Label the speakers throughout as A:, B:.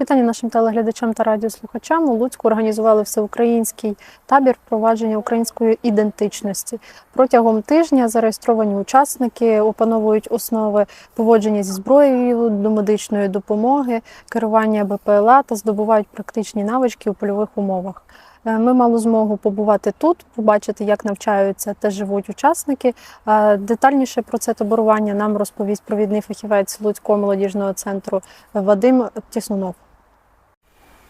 A: Вітання нашим телеглядачам та радіослухачам. У Луцьку організували всеукраїнський табір впровадження української ідентичності. Протягом тижня зареєстровані учасники опановують основи поводження зі зброєю, до медичної допомоги, керування БПЛА та здобувають практичні навички у польових умовах. Е, Ми мали змогу побувати тут, побачити, як навчаються та живуть учасники. Е, Детальніше про це таборування нам розповість провідний фахівець Луцького молодіжного центру Вадим Тіснунов.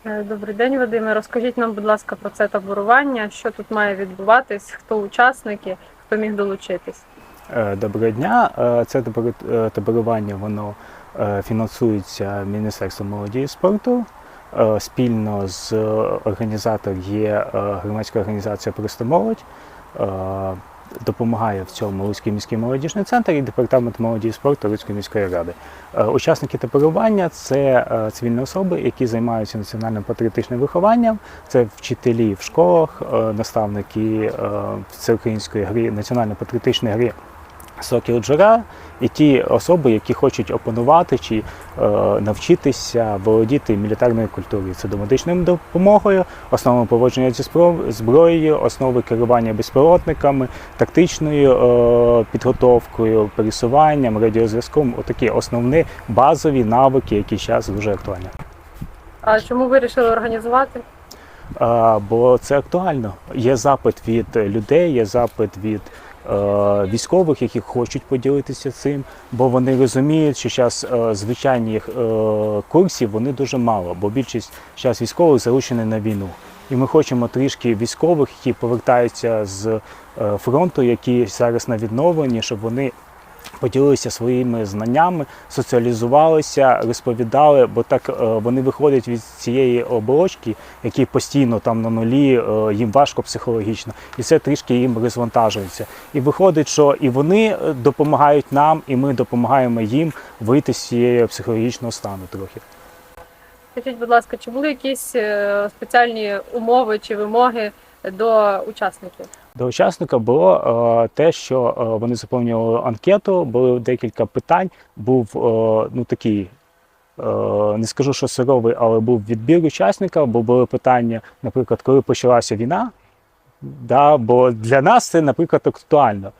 A: Е, Добрий день, Вадиме. Розкажіть нам, будь ласка, про це таборування, що тут має відбуватись, хто учасники, хто міг долучитись.
B: Е, Доброго дня. Е, Це таборування воно фінансується Міністерством молоді і спорту. Спільно з організатором є громадська організація Просто молодь. Допомагає в цьому Луцький міський молодіжний центр і департамент молоді і спорту Луцької міської ради. Е, Учасники таборування це е, цивільні особи, які займаються національним патріотичним вихованням. Це вчителі в школах, е, наставники всеукраїнської гри, національно-патріотичної гри Сокіл Джура і ті особи, які хочуть опанувати чи е, навчитися володіти мілітарною культурою. Це домедичною допомогою, основами поводження зі зброєю, основи керування безпілотниками, тактичною е, підготовкою, пересуванням, радіозв'язком. Отакі основні базові навики, які зараз дуже актуальні.
A: А чому ви вирішили організувати?
B: А, бо це актуально. Є запит від людей, є запит від е, військових, які хочуть поділитися цим, бо вони розуміють, що зараз е, звичайних е, курсів вони дуже мало, бо більшість зараз військових залучені на війну. І ми хочемо трішки військових, які повертаються з е, фронту, які зараз на відновленні, щоб вони поділилися своїми знаннями, соціалізувалися, розповідали, бо так е, вони виходять від цієї оболочки, які постійно там на нулі, е, їм важко психологічно, і це трішки їм розвантажується. І виходить, що і вони е, допомагають нам, і ми допомагаємо їм вийти з цієї психологічного стану трохи.
A: Скажіть, будь ласка, чи були якісь спеціальні умови чи вимоги до учасників?
B: До учасника було е, те, що е, вони заповнювали анкету, було декілька питань. Був е, ну такий, е, не скажу, що суровий, але був відбір учасника, бо були питання, наприклад, коли почалася війна. Да, бо для нас це, наприклад, актуально.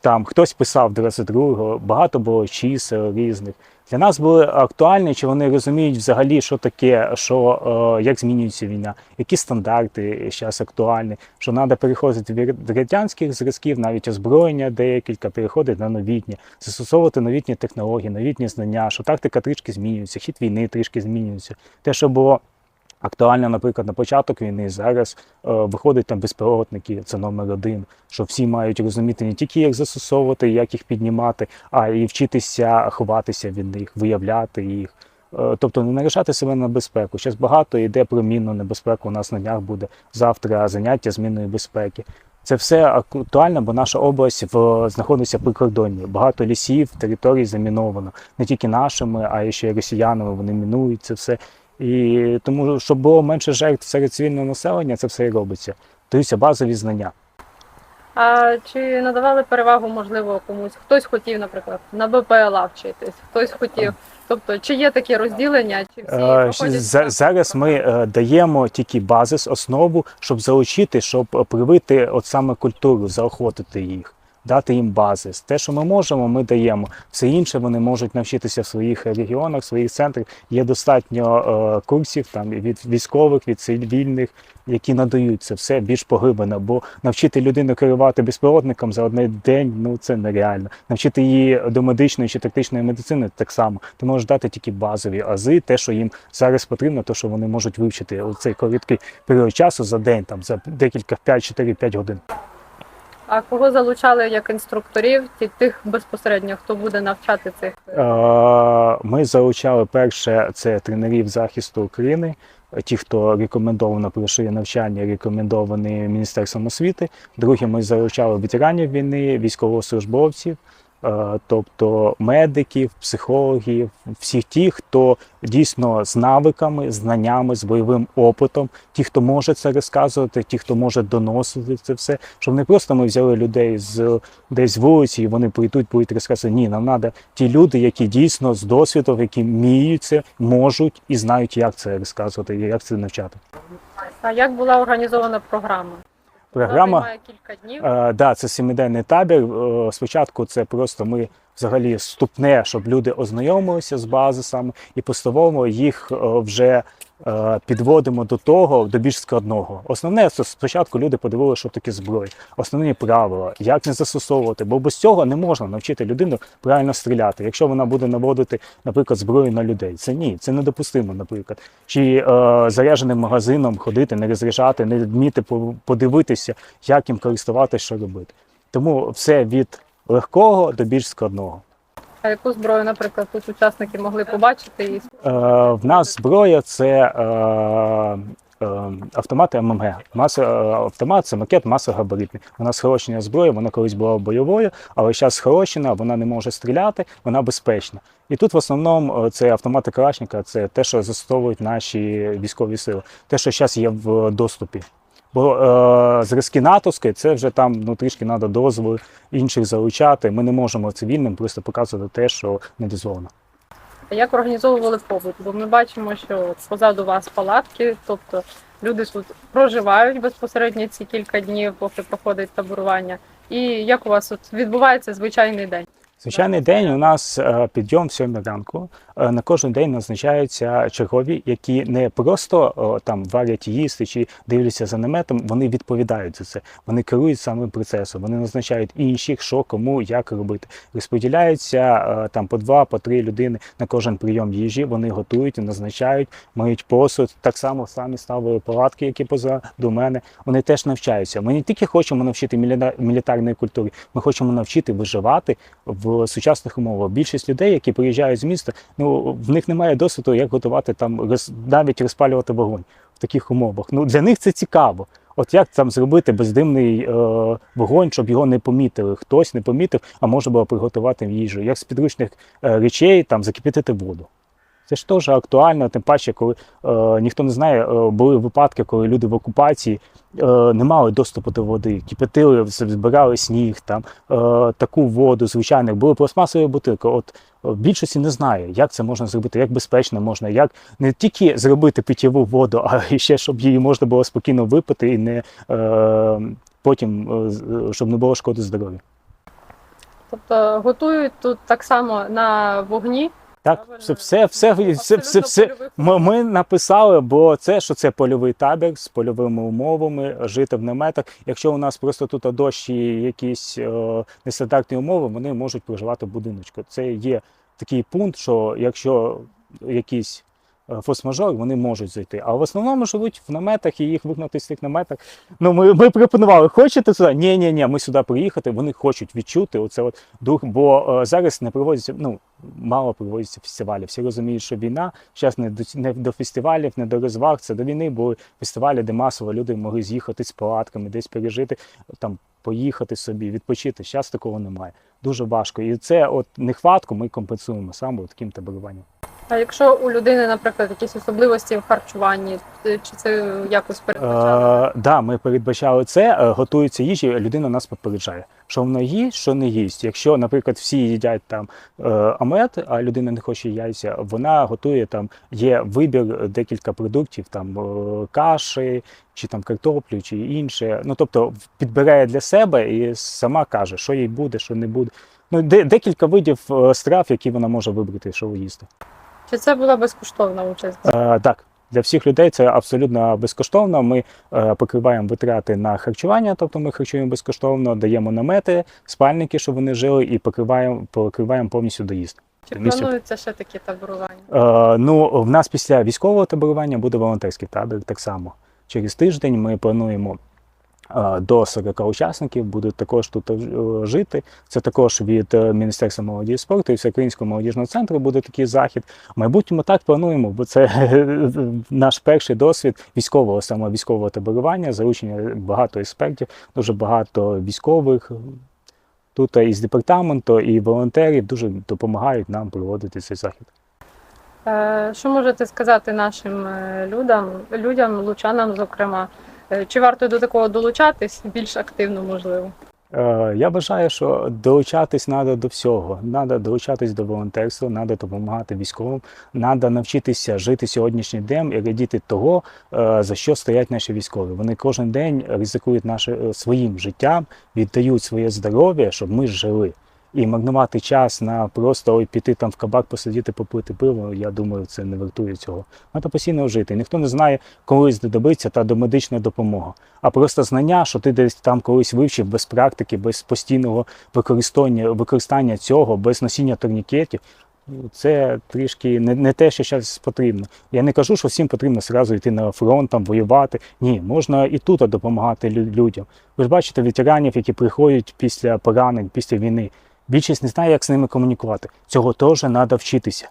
B: Там хтось писав 22-го, багато було чисел різних. Для нас були актуальні, чи вони розуміють взагалі, що таке, що е, як змінюється війна, які стандарти зараз актуальні, що треба переходити від радянських зразків, навіть озброєння декілька, переходить на новітнє, застосовувати новітні технології, новітні знання, що тактика трішки змінюється, хід війни трішки змінюється. Те, що було актуально, наприклад, на початок війни, зараз е, виходять там безпілотники, це номер один, що всі мають розуміти не тільки як застосовувати, як їх піднімати, а і вчитися ховатися від них, виявляти їх. Е, Тобто не наражати себе на безпеку. Зараз багато йде про мінну небезпеку. У нас на днях буде завтра заняття з мінної безпеки. Це все актуально, бо наша область в, знаходиться при кордоні. Багато лісів, територій заміновано не тільки нашими, а й ще й росіянами. Вони мінують це все. І тому, щоб було менше жертв серед цивільного населення, це все і робиться. Даються базові знання.
A: А чи надавали перевагу, можливо, комусь? Хтось хотів, наприклад, на БПЛА вчитись, хтось хотів. Тобто, чи є такі розділення, чи всі
B: Е,
A: проходять
B: за- Зараз ми е, даємо тільки базис, основу, щоб залучити, щоб привити от саме культуру, заохотити їх, дати їм базис. Те, що ми можемо, ми даємо. Все інше вони можуть навчитися в своїх регіонах, в своїх центрах. Є достатньо е, курсів там від військових, від цивільних, які надають це все більш поглиблено. Бо навчити людину керувати безпілотником за один день ну це нереально. Навчити її до медичної чи тактичної медицини так само. Ти можеш дати тільки базові ази, те, що їм зараз потрібно, то що вони можуть вивчити у цей короткий період часу за день, там за декілька 5-4-5 годин.
A: А кого залучали як інструкторів, тих безпосередньо, хто буде навчати цих?
B: Е, Ми залучали перше це тренерів захисту України. Ті, хто рекомендовано пройшли навчання, рекомендовані Міністерством освіти. Друге, ми залучали ветеранів війни, військовослужбовців. Е, Тобто медиків, психологів, всіх тих, хто дійсно з навиками, знаннями, з бойовим опитом, ті, хто може це розказувати, ті, хто може доносити це все, щоб не просто ми взяли людей з десь вулиці, і вони прийдуть, будуть розказувати. Ні, нам треба ті люди, які дійсно з досвідом, які вміють це, можуть і знають, як це розказувати, як це навчати.
A: А як була організована програма?
B: Програма.
A: Вона займає кілька днів.
B: Е, да, це семиденний табір. Е, Спочатку це просто ми взагалі вступне, щоб люди ознайомилися з базисами, і поступово їх е, вже е, підводимо до того, до більш складного. Основне це спочатку люди подивилися, що таке зброя, основні правила, як не застосовувати, бо без цього не можна навчити людину правильно стріляти. Якщо вона буде наводити, наприклад, зброю на людей, це ні, це недопустимо, наприклад. Чи е, зарядженим магазином ходити, не розряджати, не вміти по- подивитися, як їм користуватися, що робити. Тому все від легкого до більш складного.
A: А яку зброю, наприклад, тут учасники могли побачити і
B: Е, в нас зброя це е, е, автомати ММГ. Маса, е, автомат це макет масогабаритний. Вона схорочена зброя, вона колись була бойовою, але зараз схорочена, вона не може стріляти, вона безпечна. І тут в основному е, це автомати Калашника, це те, що застосовують наші військові сили, те, що зараз є в доступі. Бо е, зразки натовської це вже там ну, трішки треба дозволи інших залучати. Ми не можемо цивільним просто показувати те, що не дозволено.
A: як організовували побут? Бо ми бачимо, що позаду вас палатки, тобто люди тут проживають безпосередньо ці кілька днів, поки проходить таборування. І як у вас тут відбувається звичайний день?
B: Звичайний день у нас е, підйом в 7 ранку. Е, На кожен день назначаються чергові, які не просто там варять їсти чи дивляться за наметом, вони відповідають за це. Вони керують самим процесом. Вони назначають інших, що кому як робити. Розподіляються е, там по два, по три людини на кожен прийом їжі. Вони готують, назначають, миють посуд. Так само самі ставили палатки, які позаду мене. Вони теж навчаються. Ми не тільки хочемо навчити мілітарної культури, ми хочемо навчити виживати в сучасних умовах. Більшість людей, які приїжджають з міста, ну в них немає досвіду, як готувати там роз, навіть розпалювати вогонь в таких умовах. Ну для них це цікаво. От як там зробити бездимний е, вогонь, щоб його не помітили, хтось не помітив, а можна було приготувати їжу. Як з підручних е, речей там закипятити воду. Це ж теж актуально, тим паче, коли е, ніхто не знає, е, були випадки, коли люди в окупації е, не мали доступу до води, кипятили, збирали сніг, там е, таку воду, звичайних, були пластмасові бутилки. От е, більшості не знає, як це можна зробити, як безпечно можна, як не тільки зробити питьєву воду, а ще щоб її можна було спокійно випити і не е, потім, е, щоб не було шкоди здоров'ю.
A: Тобто готують тут так само на вогні.
B: Так, все, все, все, все, все, все, Ми, ми написали, бо це що це польовий табір з польовими умовами, жити в наметах. Якщо у нас просто тут дощ і якісь е, нестандартні умови, вони можуть проживати в будиночку. Це є такий пункт, що якщо якийсь е, форс-мажор, вони можуть зайти. А в основному живуть в наметах і їх вигнати з тих наметах. Ну, ми, ми пропонували, хочете сюди? Ні, ні, ні, ми сюди приїхати. Вони хочуть відчути оце от дух, бо е, зараз не проводяться, ну мало проводяться фестивалі. Всі розуміють, що війна зараз не до не до фестивалів, не до розваг. Це до війни були фестивалі, де масово люди могли з'їхати з палатками, десь пережити, там поїхати собі, відпочити. Зараз такого немає. Дуже важко. І це от нехватку ми компенсуємо саме таким таборуванням.
A: А якщо у людини, наприклад, якісь особливості в харчуванні, чи це якось передбачали?
B: Е, да, ми передбачали це. Е, готується їжа, людина нас попереджає, що вона їсть, що не їсть. Якщо, наприклад, всі їдять там е, омлет, а людина не хоче яйця, вона готує там. Є вибір декілька продуктів, там е, каші, чи там картоплю, чи інше. Ну тобто підбирає для себе і сама каже, що їй буде, що не буде. Ну, де, декілька видів е, страв, які вона може вибрати, що їсти.
A: Чи це була безкоштовна участь?
B: Е, так, для всіх людей це абсолютно безкоштовно. Ми е, покриваємо витрати на харчування, тобто ми харчуємо безкоштовно, даємо намети, спальники, щоб вони жили, і покриваємо, покриваємо повністю доїзд.
A: Чи
B: місце-
A: планується ще такі таборування?
B: Е, ну, в нас після військового таборування буде волонтерський табір так само. Через тиждень ми плануємо до 40 учасників, будуть також тут е, жити. Це також від е, Міністерства молоді і спорту і Всеукраїнського молодіжного центру буде такий захід. В майбутньому так плануємо, бо це наш перший досвід військового саме військового таборування, залучення багато експертів, дуже багато військових. тут із департаменту, і волонтери дуже допомагають нам проводити цей захід.
A: Е, Що можете сказати нашим е, людям, людям, лучанам, зокрема? Е, Чи варто до такого долучатись більш активно, можливо?
B: Е, Я вважаю, що долучатись треба до всього. Треба долучатись до волонтерства, треба допомагати військовим, треба навчитися жити сьогоднішній день і радіти того, е, за що стоять наші військові. Вони кожен день ризикують наше, своїм життям, віддають своє здоров'я, щоб ми жили. І марнувати час на просто ой, піти там в кабак, посидіти, попити пиво, я думаю, це не вартує цього. Треба постійно жити. Ніхто не знає, коли знадобиться та домедична допомога. А просто знання, що ти десь там колись вивчив без практики, без постійного використання, використання цього, без носіння турнікетів. ну, Це трішки не, не те, що зараз потрібно. Я не кажу, що всім потрібно зразу йти на фронт, там воювати. Ні, можна і тут допомагати людям. Ви ж бачите ветеранів, які приходять після поранень, після війни. Більшість не знає, як з ними комунікувати. Цього теж треба вчитися.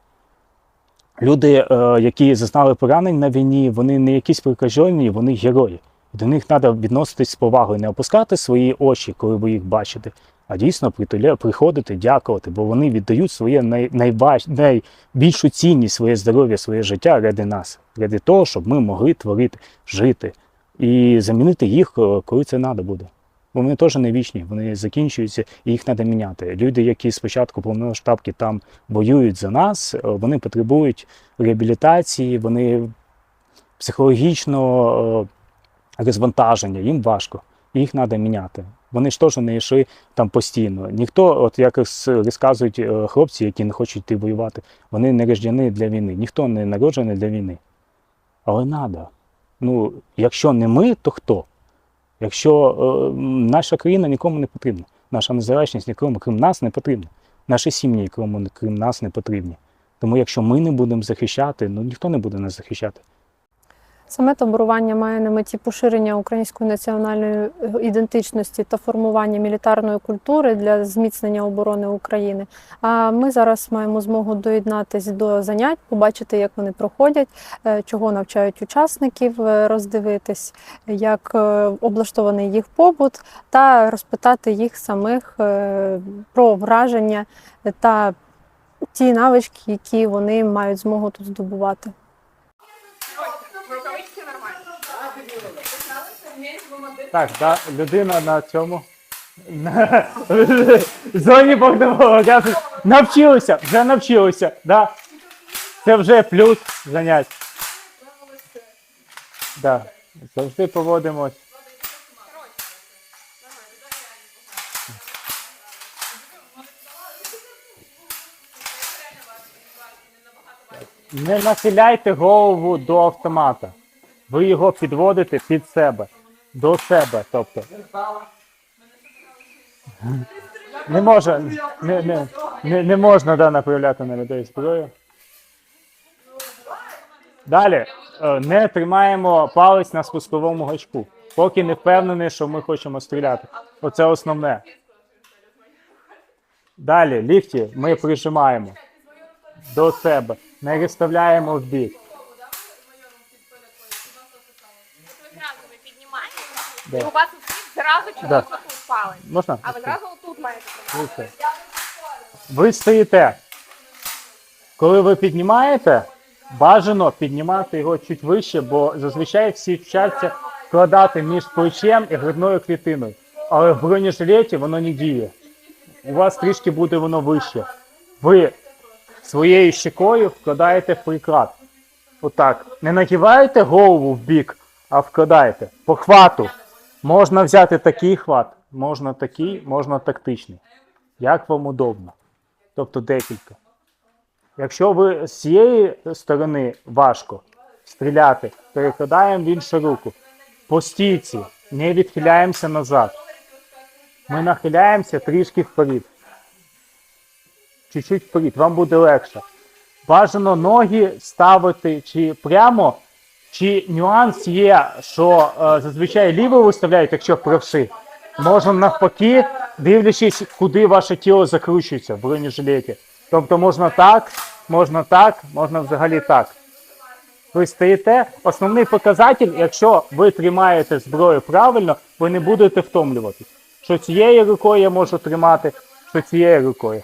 B: Люди, е, які зазнали поранень на війні, вони не якісь прикажені, вони герої. До них треба відноситись з повагою, не опускати свої очі, коли ви їх бачите, а дійсно приходити, дякувати, бо вони віддають своє най, найбач, найбільшу цінність, своє здоров'я, своє життя ради нас, ради того, щоб ми могли творити, жити і замінити їх, е, коли це треба буде. Вони теж не вічні, вони закінчуються і їх треба міняти. Люди, які спочатку повномасштабки там воюють за нас, е, вони потребують реабілітації, вони психологічного е, розвантаження, їм важко, їх треба міняти. Вони ж теж не йшли там постійно. Ніхто, от як розказують е, хлопці, які не хочуть йти воювати, вони не рождені для війни. Ніхто не народжений для війни. Але треба. Ну, якщо не ми, то хто? Якщо е, наша країна нікому не потрібна, наша незалежність нікому, крім нас, не потрібна. Наші сім'ї нікому, крім нас, не потрібні. Тому якщо ми не будемо захищати, ну ніхто не буде нас захищати.
A: Саме таборування має на меті поширення української національної е, ідентичності та формування мілітарної культури для зміцнення оборони України. А ми зараз маємо змогу доєднатись до занять, побачити, як вони проходять, е, чого навчають учасників, е, роздивитись, як облаштований їх побут, та розпитати їх самих про враження та ті навички, які вони мають змогу тут здобувати.
B: Так, да, людина на цьому. Зоні вогневого газу. Навчилися, вже навчилися. Да. Це вже плюс занять. Да. Завжди поводимось. Не нахиляйте голову до автомата. Ви його підводите під себе, до себе. Тобто. Не може, не, не, не, не можна да, направляти на людей зброю. Далі е, не тримаємо палець на спусковому гачку, поки не впевнений, що ми хочемо стріляти. Оце основне. Далі лікті ми прижимаємо до себе, не розставляємо в бік.
C: Зразу ви піднімаєте,
B: Да.
C: і у вас усіх зразу чомусь
B: Да.
C: отут.
B: Можна?
C: А ви зразу отут маєте тримати.
B: Ви стоїте. Коли ви піднімаєте, бажано піднімати його чуть вище, бо зазвичай всі вчаться вкладати між плечем і грудною клітиною. Але в бронежилеті воно не діє. У вас трішки буде воно вище. Ви своєю щекою вкладаєте в приклад. Отак. Не нагибаєте голову в бік, а вкладаєте. По хвату. Можна взяти такий хват, можна такий, можна тактичний. Як вам удобно. Тобто декілька. Якщо ви з цієї сторони важко стріляти, перекладаємо в іншу руку. По стійці не відхиляємося назад. Ми нахиляємося трішки вперед. Чуть-чуть вперед, вам буде легше. Бажано ноги ставити чи прямо, чи нюанс є, що е, зазвичай ліво виставляють, якщо правши. Можна навпаки, дивлячись, куди ваше тіло закручується в бронежилеті. Тобто можна так, можна так, можна взагалі так. Ви стоїте. Основний показатель, якщо ви тримаєте зброю правильно, ви не будете втомлюватись. що цією рукою я можу тримати, що цією рукою.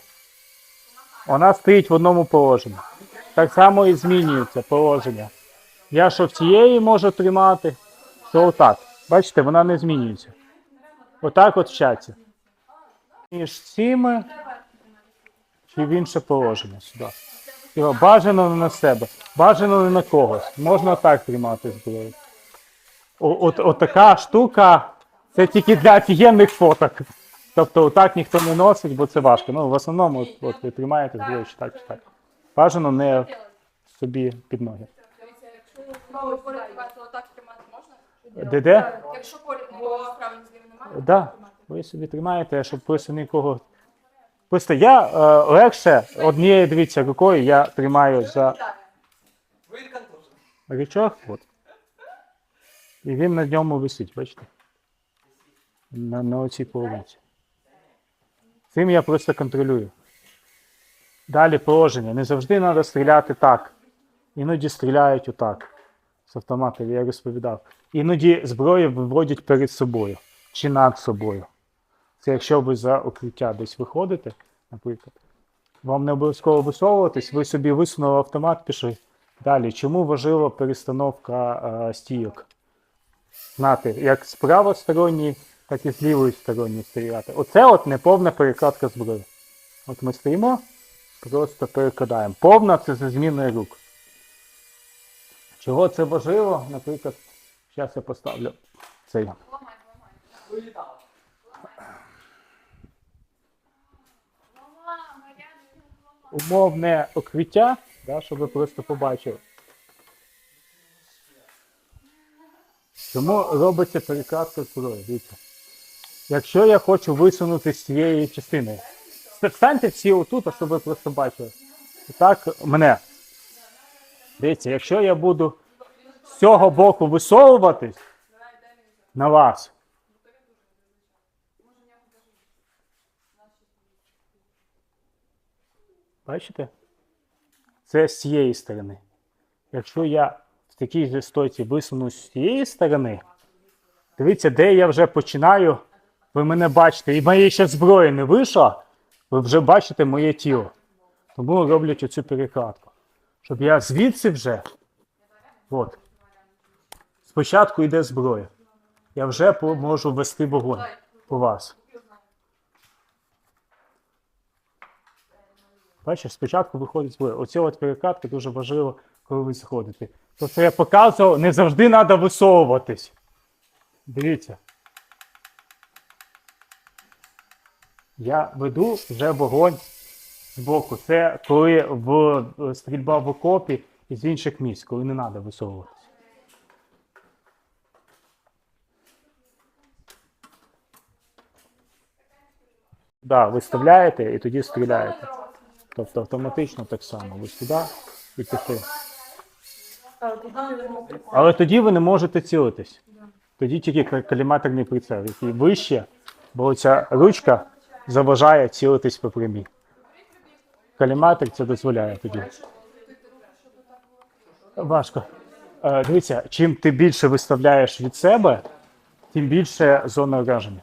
B: Вона стоїть в одному положенні. Так само і змінюється положення. Я що в цієї можу тримати, що отак. Бачите, вона не змінюється. Отак от вчаться. Між цими чи в інше положення сюди. Його бажано не на себе, бажано не на когось. Можна так тримати зброю. От, от така штука, це тільки для офігенних фоток. Тобто отак ніхто не носить, бо це важко. Ну, в основному, от, от ви тримаєте зброю чи так, чи так. Бажано не собі під ноги.
C: Знову поряд то так тримати можна?
B: Де де?
C: Якщо поряд нікого справи зліва немає,
B: Да, ви собі тримаєте, щоб просто нікого. Просто я е, легше однією дивіться рукою я тримаю за речах, от. І він на ньому висить, бачите? На, на оцій половинці. Цим я просто контролюю. Далі положення. Не завжди треба стріляти так. Іноді стріляють отак. З автоматів, я розповідав. Іноді зброю виводять перед собою чи над собою. Це якщо ви за укриття десь виходите, наприклад, вам не обов'язково висовуватись, ви собі висунули автомат, пішли. Далі, чому важлива перестановка е, стійок? Знати, як з правосторонньої, так і з лівої сторони стріляти. Оце от неповна перекладка зброї. От ми стоїмо, просто перекладаємо. Повна це за зміною рук. Чого це важливо? Наприклад, зараз я поставлю цей. умовне укриття, да, щоб ви просто побачили. Тому робиться перекладка зброї. Дивіться. Якщо я хочу висунути з цієї частини, станьте всі отут, щоб ви просто бачили. І так мене. Дивіться, якщо я буду з цього боку висовуватись на вас. Бачите? Це з цієї сторони. Якщо я в такій же стойці висунусь з цієї сторони, дивіться, де я вже починаю, ви мене бачите, і моєї ще зброї не вийшло, ви вже бачите моє тіло. Тому роблять оцю перекладку. Щоб я звідси вже. От. Спочатку йде зброя. Я вже можу вести вогонь по вас. Бачиш, спочатку виходить зброя. Оця от перекладка дуже важливо, коли ви заходите. Тобто я показував, не завжди треба висовуватись. Дивіться. Я веду вже вогонь з боку. Це коли в стрільба в окопі і з інших місць, коли не треба висовуватись. Да, виставляєте і тоді стріляєте. Тобто автоматично так само. Ви сюди і пішли. Але тоді ви не можете цілитись. Тоді тільки кал- каліматорний прицел, який вище, бо ця ручка заважає цілитись по прямій. Каліматор це дозволяє тоді. Важко. Е, Дивіться, чим ти більше виставляєш від себе, тим більше зона ураження.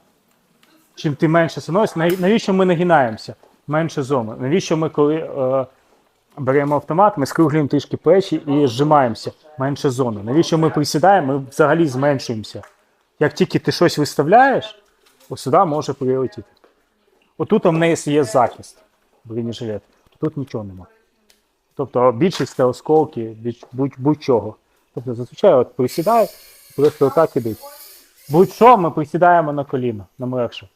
B: Чим ти менше становишся, навіщо ми нагинаємося? Менше зони. Навіщо ми, коли е, беремо автомат, ми скруглюємо трішки плечі і зжимаємося. Менше зони. Навіщо ми присідаємо, ми взагалі зменшуємося. Як тільки ти щось виставляєш, сюди може прилетіти. Отут у мене є захист, бронежилет. Тут нічого нема. Тобто більшість це осколки, будь-чого. Тобто зазвичай от присідаю, просто отак ідуть. Будь-що ми присідаємо на коліна, нам легше.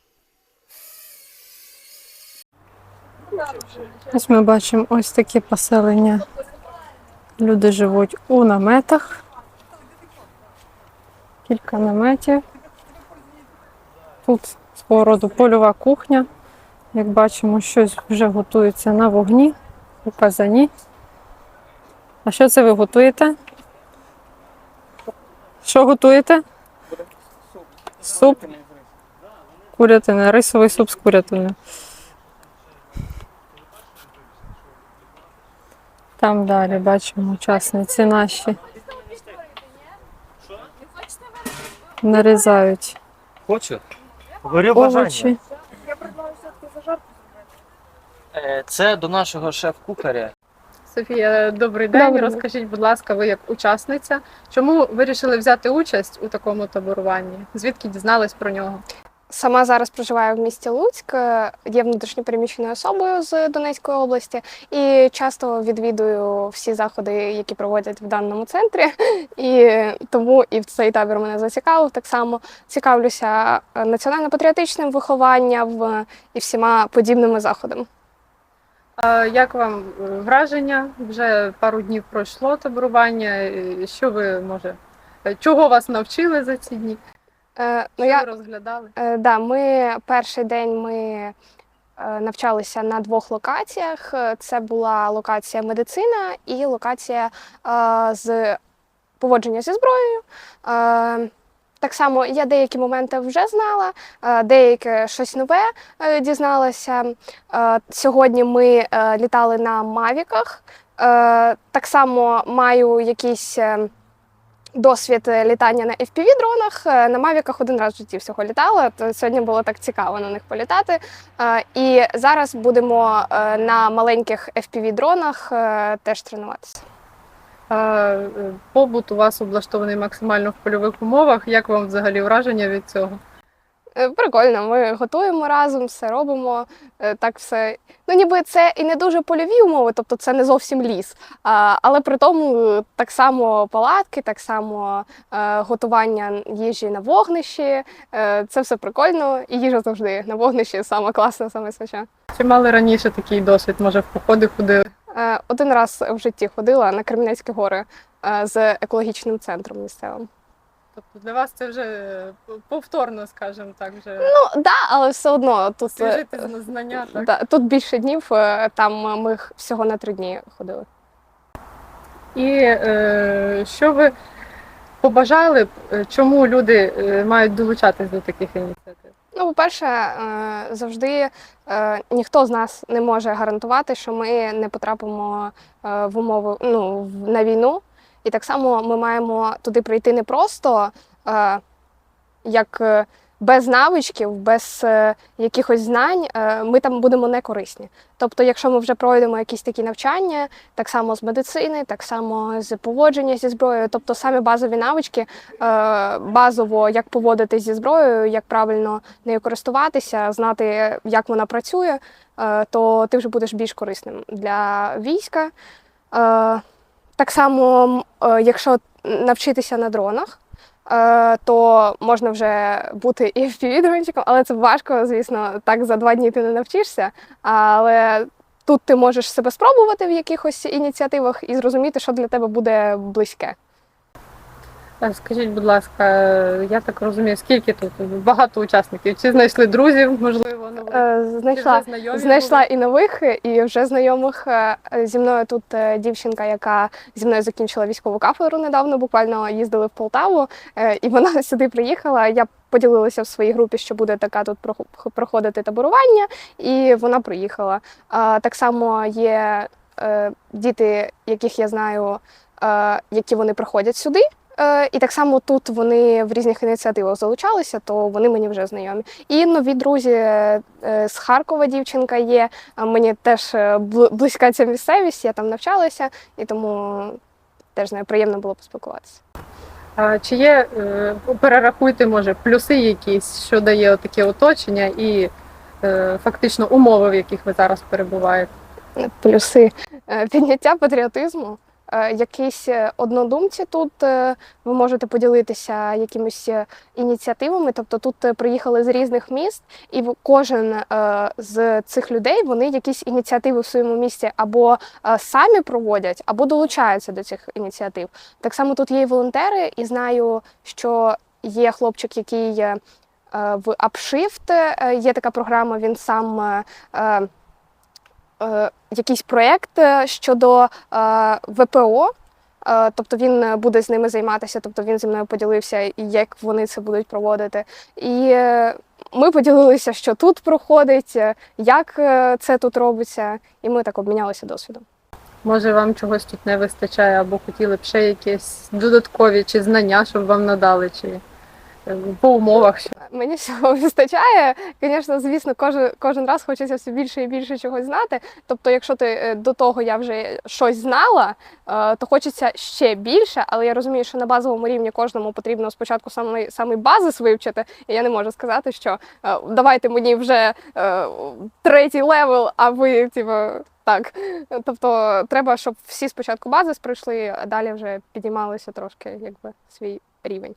A: Ось ми бачимо ось такі поселення. Люди живуть у наметах. Кілька наметів. Тут свого роду польова кухня. Як бачимо, щось вже готується на вогні у казані. А що це ви готуєте? Що готуєте? Суп. Курятина, рисовий суп з курятиною. Там далі бачимо учасниці наші. Нарізають
D: Хочу? Горю бажання.
A: овочі.
C: Я предлагаю все-таки зажарку зробити.
D: Е, Це до нашого шеф-кухаря.
E: Софія, добрий день.
A: Добрий.
E: Розкажіть, будь ласка, ви як учасниця, чому вирішили взяти участь у такому таборуванні? Звідки дізнались про нього?
F: Сама зараз проживаю в місті Луцьк, е, є внутрішньопереміщеною особою з Донецької області і часто відвідую всі заходи, які проводять в даному центрі. І тому і в цей табір мене зацікавив. Так само цікавлюся е, національно-патріотичним вихованням е, і всіма подібними заходами.
E: А як вам е, враження? Вже пару днів пройшло таборування. Що ви може? е, Чого вас навчили за ці дні?
F: Е,
E: Що
F: Ну, я
E: ви розглядали?
F: Е, Да, ми перший день ми навчалися на двох локаціях. Це була локація медицина і локація е, з поводження зі зброєю. Е, Так само я деякі моменти вже знала, е, деяке щось нове е, дізналася. Е, Сьогодні ми літали на Мавіках. Так само маю якісь. досвід літання на FPV-дронах. Е, На Мавіках один раз в житті всього літала, то сьогодні було так цікаво на них політати. І зараз будемо на маленьких FPV-дронах е, теж тренуватися.
E: Е, Побут у вас облаштований максимально в польових умовах. Як вам взагалі враження від цього?
F: Е, Прикольно, ми готуємо разом, все робимо. е, Так все. Ну, ніби це і не дуже польові умови, тобто це не зовсім ліс. А, Але при тому е, так само палатки, так само готування їжі на вогнищі. Це все прикольно, і їжа завжди на вогнищі саме класна, саме смачна.
E: Чи мали раніше такий досвід? Може, в походи ходили?
F: Один раз в житті ходила на Кремінецькі гори з екологічним центром місцевим.
E: Тобто для вас це вже е, повторно, скажімо так, вже
F: Ну да, але все одно тут, е,
E: освіжити знання. Так?
F: да, тут більше днів. е, Там ми всього на три дні ходили.
E: І е, що ви побажали б, е, чому люди е, мають долучатись до таких ініціатив?
F: Ну, по-перше, е, завжди е, ніхто з нас не може гарантувати, що ми не потрапимо е, в умови ну, на війну. І так само ми маємо туди прийти не просто е, як е, без навичків, без е, якихось знань, е, ми там будемо не корисні. Тобто, якщо ми вже пройдемо якісь такі навчання, так само з медицини, так само з поводження зі зброєю, тобто самі базові навички, базово як поводитись зі зброєю, як правильно нею користуватися, знати, як вона працює, то ти вже будеш більш корисним для війська. Так само, е, якщо навчитися на дронах, е, то можна вже бути і FPV-дрончиком, але це важко, звісно, так за два дні ти не навчишся. Але тут ти можеш себе спробувати в якихось ініціативах і зрозуміти, що для тебе буде близьке.
E: А Скажіть, будь ласка, е, я так розумію, скільки тут багато учасників? Чи знайшли друзів, можливо, нових?
F: Е,
E: Чи
F: Знайшла
E: вже
F: Знайшла
E: були?
F: і нових, і вже знайомих. Е, Зі мною тут е, дівчинка, яка зі мною закінчила військову кафедру недавно, буквально їздили в Полтаву, е, і вона сюди приїхала. Я поділилася в своїй групі, що буде така тут проходити таборування, і вона приїхала. Так само є е, діти, яких я знаю, е, які вони приходять сюди. Е, І так само тут вони в різних ініціативах залучалися, то вони мені вже знайомі. І нові друзі е, е, з Харкова дівчинка є. Мені теж близька ця місцевість, я там навчалася, і тому теж з нею приємно було поспілкуватися.
E: А чи є, перерахуйте, може, плюси якісь, що дає таке оточення і фактично умови, в яких ви зараз перебуваєте?
F: Плюси підняття патріотизму. Е, Якісь е, однодумці тут е, ви можете поділитися якимись ініціативами. Тобто тут приїхали з різних міст, і кожен з цих людей вони якісь ініціативи в своєму місті або самі проводять, або долучаються до цих ініціатив. Так само тут є і волонтери, і знаю, що є хлопчик, який в Upshift є така програма. Він сам. Е, якийсь проєкт щодо е, ВПО. Е, Тобто він буде з ними займатися, тобто він зі мною поділився, як вони це будуть проводити. І ми поділилися, що тут проходить, як це тут робиться, і ми так обмінялися досвідом.
E: Може, вам чогось тут не вистачає, або хотіли б ще якісь додаткові чи знання, щоб вам надали, чи по умовах.
F: Мені всього вистачає. Звісно, звісно, кожен, кожен раз хочеться все більше і більше чогось знати. Тобто, якщо ти е, до того я вже щось знала, е, то хочеться ще більше, але я розумію, що на базовому рівні кожному потрібно спочатку саме, саме базис вивчити. І я не можу сказати, що е, давайте мені вже третій левел, а ви типу, так. Тобто, треба, щоб всі спочатку базис пройшли, а далі вже підіймалися трошки, якби свій рівень.